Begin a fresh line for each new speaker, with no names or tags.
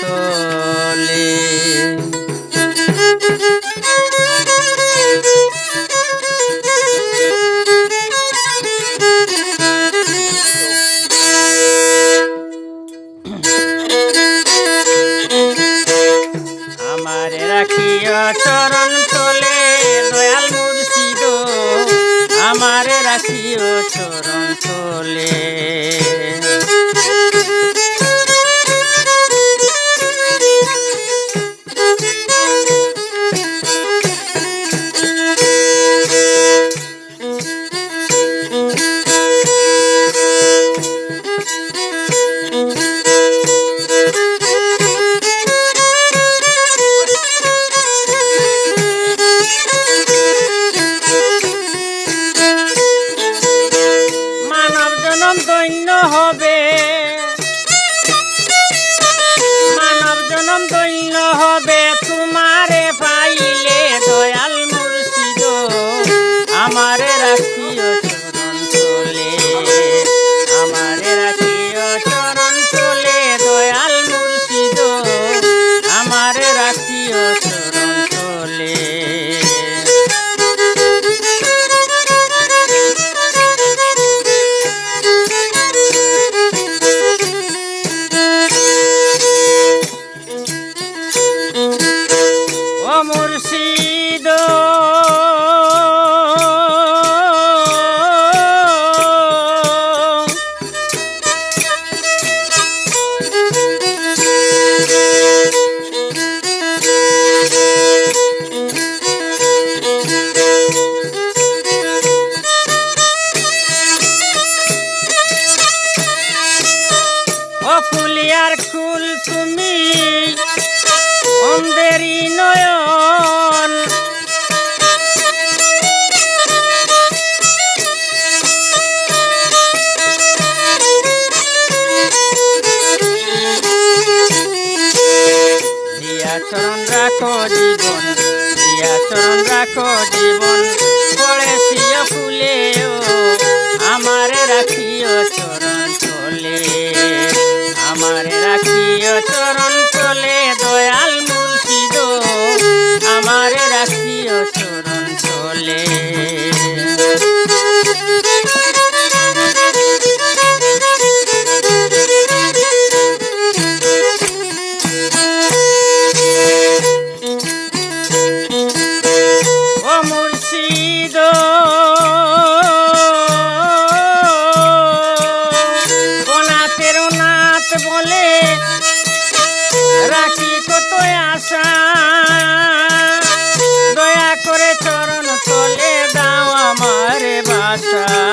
তলে আমারে রাখিয়া চরণ তলে দয়াল মুর্শিদ। আমারে রাখিও চরণ তলে মুর্শিদ। ফুলিয়ার ফুল তুমি চরণ রাখো জীবন দিয়া চরণ রাখো জীবন পড়ে ফুলে Russia.